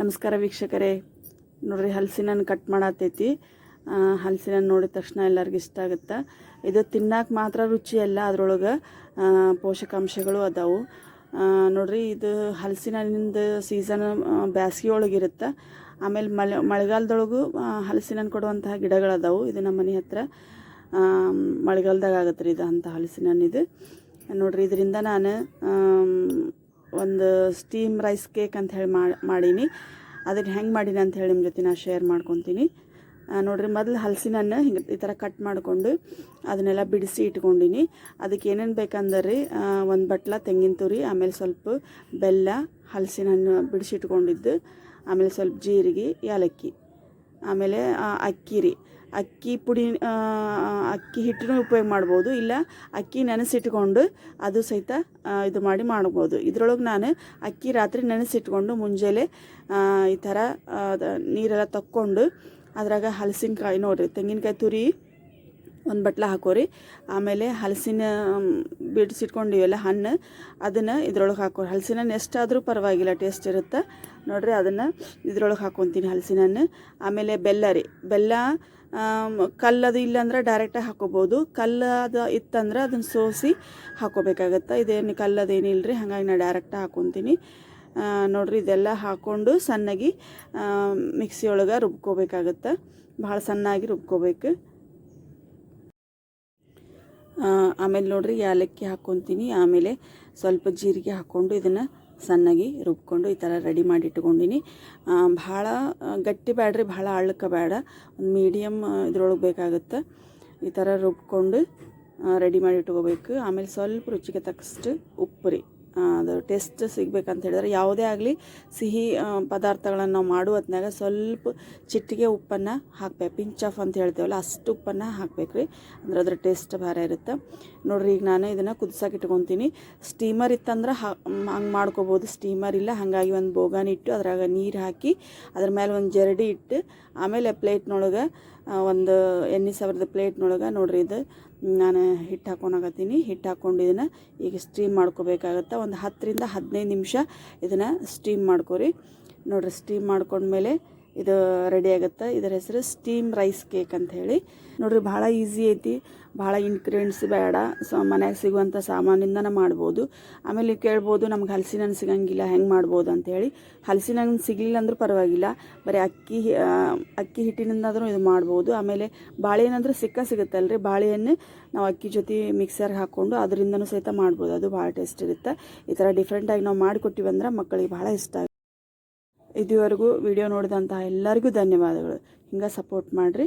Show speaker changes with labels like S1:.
S1: ನಮಸ್ಕಾರ ವೀಕ್ಷಕರೇ. ನೋಡ್ರಿ ಹಲಸಿನ ಕಟ್ ಮಾಡತ್ತೈತಿ ಹಲಸಿನ ನೋಡಿದ ತಕ್ಷಣ ಎಲ್ಲರಿಗೂ ಇಷ್ಟ ಆಗುತ್ತೆ? ಇದು ತಿನ್ನಕ್ಕೆ ಮಾತ್ರ ರುಚಿ ಅಲ್ಲ, ಅದ್ರೊಳಗೆ ಪೋಷಕಾಂಶಗಳು ಅದಾವು. ನೋಡಿರಿ, ಇದು ಹಲಸಿನ ಸೀಸನ್ ಬ್ಯಾಸ್ಗೆ ಒಳಗಿರುತ್ತೆ ಆಮೇಲೆ ಮಳೆ, ಮಳೆಗಾಲದೊಳಗೂ ಹಲಸಿನ ಕೊಡುವಂತಹ ಗಿಡಗಳದಾವು ಇದು ನಮ್ಮ ಮನೆ ಹತ್ರ. ಮಳೆಗಾಲದಾಗ ಆಗತ್ತೆ ರೀ ಇದು ಅಂಥ ಹಲಸಿನ ಇದು. ನೋಡ್ರಿ, ಇದರಿಂದ ನಾನು ಒಂದು ಸ್ಟೀಮ್ ರೈಸ್ ಕೇಕ್ ಅಂತ ಹೇಳಿ ಮಾಡೀನಿ. ಅದನ್ನು ಹೆಂಗೆ ಮಾಡೀನಿ ಅಂತ ಹೇಳಿ ನಿಮ್ಮ ಜೊತೆ ನಾನು ಶೇರ್ ಮಾಡ್ಕೊತೀನಿ. ನೋಡಿರಿ ಮೊದಲು ಹಲಸಿನನ್ನು ಹಿಂಗೆ ಈ ಥರ ಕಟ್ ಮಾಡಿಕೊಂಡು ಅದನ್ನೆಲ್ಲ ಬಿಡಿಸಿ ಇಟ್ಕೊಂಡಿನಿ. ಅದಕ್ಕೆ ಏನೇನು ಬೇಕಂದ್ರೆ ಒಂದು ಬಟ್ಲ ತೆಂಗಿನ ತುರಿ, ಆಮೇಲೆ ಸ್ವಲ್ಪ ಬೆಲ್ಲ ಹಲಸಿನ ಹಣ್ಣು ಬಿಡಿಸಿ ಇಟ್ಕೊಂಡಿದ್ದು, ಆಮೇಲೆ ಸ್ವಲ್ಪ ಜೀರಿಗೆ ಏಲಕ್ಕಿ ಆಮೇಲೆ ಅಕ್ಕಿ ರೀ ಅಕ್ಕಿ ಪುಡಿ ಅಕ್ಕಿ ಹಿಟ್ಟನ್ನು ಉಪಯೋಗ ಮಾಡ್ಬೋದು. ಇಲ್ಲ, ಅಕ್ಕಿ ನೆನೆಸಿಟ್ಕೊಂಡು ಅದು ಸಹಿತ ಇದು ಮಾಡಿ ಮಾಡ್ಬೋದು. ಇದ್ರೊಳಗೆ ನಾನು ಅಕ್ಕಿ ರಾತ್ರಿ ನೆನೆಸಿಟ್ಕೊಂಡು ಮುಂಜಾನೆ ಈ ಥರ ನೀರೆಲ್ಲ ತಕ್ಕೊಂಡು ಅದ್ರಾಗ ಹಲಸಿನಕಾಯಿ ನೋಡಿರಿ, ತೆಂಗಿನಕಾಯಿ ತುರಿ, ಒಂದು ಬಟ್ಲ ಹಾಕೋರಿ. ಆಮೇಲೆ ಹಲಸಿನ ಬಿಡಿಸಿಟ್ಕೊಂಡಿವೆಲ್ಲ ಹಣ್ಣು, ಅದನ್ನು ಇದ್ರೊಳಗೆ ಹಾಕೋರಿ. ಹಲಸಿನ ಎಷ್ಟಾದರೂ ಪರವಾಗಿಲ್ಲ, ಟೇಸ್ಟ್ ಇರುತ್ತೆ? ನೋಡ್ರಿ, ಅದನ್ನು ಇದ್ರೊಳಗೆ ಹಾಕೊತೀನಿ ಹಲಸಿನ ಆಮೇಲೆ ಬೆಲ್ಲ ರೀ, ಬೆಲ್ಲ ಕಲ್ಲದು ಇಲ್ಲಾಂದ್ರೆ ಡೈರೆಕ್ಟಾಗಿ ಹಾಕೋಬೋದು. ಕಲ್ಲದು ಇತ್ತಂದ್ರೆ ಅದನ್ನು ಸೋಸಿ ಹಾಕೋಬೇಕಾಗತ್ತೆ. ಇದೇನು ಕಲ್ಲದೇನಿಲ್ಲ ರೀ ಹಾಗಾಗಿ ನಾನು ಡೈರೆಕ್ಟಾಗಿ ಹಾಕೊತೀನಿ. ನೋಡಿರಿ, ಇದೆಲ್ಲ ಹಾಕ್ಕೊಂಡು ಸಣ್ಣಗೆ ಮಿಕ್ಸಿ ಒಳಗೆ ರುಬ್ಕೋಬೇಕಾಗತ್ತೆ. ಭಾಳ ಸಣ್ಣಾಗಿ ರುಬ್ಕೋಬೇಕು. ಆಮೇಲೆ ನೋಡ್ರಿ ಏಲಕ್ಕಿ ಹಾಕ್ಕೊತೀನಿ ಆಮೇಲೆ ಸ್ವಲ್ಪ ಜೀರಿಗೆ ಹಾಕ್ಕೊಂಡು ಇದನ್ನು ಸಣ್ಣಗೆ ರುಬ್ಕೊಂಡು ಈ ಥರ ರೆಡಿ ಮಾಡಿ ಇಟ್ಕೊಂಡಿನಿ ಭಾಳ ಗಟ್ಟಿ ಬೇಡ್ರಿ ಭಾಳ ಅಳ್ಳಕ ಬೇಡ ಒಂದು ಮೀಡಿಯಮ್ ಇದ್ರೊಳಗೆ ಬೇಕಾಗುತ್ತೆ ಈ ಥರ ರುಬ್ಕೊಂಡು ರೆಡಿ ಮಾಡಿ ಇಟ್ಕೋಬೇಕು ಆಮೇಲೆ ಸ್ವಲ್ಪ ರುಚಿಗೆ ತಕ್ಕಷ್ಟು ಉಪ್ಪು ರೀ ಅದು ಟೇಸ್ಟ್ ಸಿಗ್ಬೇಕಂತ ಹೇಳಿದ್ರೆ ಯಾವುದೇ ಆಗಲಿ ಸಿಹಿ ಪದಾರ್ಥಗಳನ್ನು ನಾವು ಮಾಡುವ ಹೊತ್ನಾಗ ಸ್ವಲ್ಪ ಚಿಟ್ಟಿಗೆ ಉಪ್ಪನ್ನು ಹಾಕ್ಬೇಕು. ಪಿಂಚ್ ಆಫ್ ಅಂತ ಹೇಳ್ತೇವಲ್ಲ, ಅಷ್ಟು ಉಪ್ಪನ್ನು ಹಾಕ್ಬೇಕು ರೀ. ಅಂದ್ರೆ ಅದ್ರ ಟೇಸ್ಟ್ ಭಾರಿ ಇರುತ್ತೆ. ನೋಡ್ರಿ, ಈಗ ನಾನು ಇದನ್ನು ಕುದಿಸಕ್ಕೆ ಇಟ್ಕೊತೀನಿ. ಸ್ಟೀಮರ್ ಇತ್ತಂದ್ರೆ ಹಂಗೆ ಮಾಡ್ಕೋಬೋದು. ಸ್ಟೀಮರ್ ಇಲ್ಲ, ಹಾಗಾಗಿ ಒಂದು ಬೋಗಾನಿ ಇಟ್ಟು ಅದ್ರಾಗ ನೀರು ಹಾಕಿ ಅದ್ರ ಮೇಲೆ ಒಂದು ಜರಡಿ ಇಟ್ಟು ಆಮೇಲೆ ಪ್ಲೇಟ್ನೊಳಗೆ ಒಂದು ಎಣ್ಣೆ ಸಾವಿರದ ಪ್ಲೇಟ್ನೊಳಗೆ ನೋಡ್ರಿ ಇದು ನಾನು ಹಿಟ್ಟು ಹಾಕೊಳಕತ್ತೀನಿ ಹಿಟ್ಟು ಹಾಕ್ಕೊಂಡು ಇದನ್ನು ಈಗ ಸ್ಟೀಮ್ ಮಾಡ್ಕೋಬೇಕಾಗತ್ತೆ? ಒಂದು ಹತ್ತರಿಂದ ಹದಿನೈದು ನಿಮಿಷ ಇದನ್ನು ಸ್ಟೀಮ್ ಮಾಡ್ಕೊರಿ. ನೋಡಿರಿ ಸ್ಟೀಮ್ ಮಾಡ್ಕೊಂಡ್ಮೇಲೆ ಇದು ರೆಡಿ ಆಗುತ್ತೆ. ಇದರ ಹೆಸರು ಸ್ಟೀಮ್ ರೈಸ್ ಕೇಕ್ ಅಂತ ಹೇಳಿ. ನೋಡ್ರಿ ಭಾಳ ಈಸಿ ಐತಿ. ಭಾಳ ಇಂಗ್ರೀಡಿಯೆಂಟ್ಸ್ ಬೇಡ. ಸೊ ಮನ್ಯಾಗ ಸಿಗುವಂಥ ಸಾಮಾನಿಂದನೇ ಮಾಡ್ಬೋದು. ಆಮೇಲೆ ಕೇಳ್ಬೋದು, ನಮ್ಗೆ ಹಲಸಿನ ಸಿಗಂಗಿಲ್ಲ, ಹೆಂಗೆ ಮಾಡ್ಬೋದು ಅಂತ ಹೇಳಿ. ಹಲಸಿನ ಹಣ್ಣು ಸಿಗಲಿಲ್ಲ ಅಂದ್ರೂ ಪರವಾಗಿಲ್ಲ. ಬರೀ ಅಕ್ಕಿ ಅಕ್ಕಿ ಹಿಟ್ಟಿನಿಂದಾದರೂ ಇದು ಮಾಡ್ಬೋದು. ಆಮೇಲೆ ಬಾಳೆಹಣ್ಣಂದ್ರೆ ಸಿಕ್ಕ ಸಿಗುತ್ತಲ್ರಿ. ಬಾಳೆಹಣ್ಣು ನಾವು ಅಕ್ಕಿ ಜೊತೆ ಮಿಕ್ಸರ್ಗೆ ಹಾಕ್ಕೊಂಡು ಅದರಿಂದನೂ ಸಹಿತ ಮಾಡ್ಬೋದು. ಅದು ಭಾಳ ಟೇಸ್ಟ್ ಇರುತ್ತೆ. ಈ ಥರ ಡಿಫ್ರೆಂಟಾಗಿ ನಾವು ಮಾಡಿಕೊಟ್ಟಿವಂದ್ರೆ ಮಕ್ಕಳಿಗೆ ಭಾಳ ಇಷ್ಟ ಇದುವರೆಗೂ ವಿಡಿಯೋ ನೋಡಿದಂತಹ ಎಲ್ಲರಿಗೂ ಧನ್ಯವಾದಗಳು. ಹಿಂಗೆ ಸಪೋರ್ಟ್ ಮಾಡಿರಿ.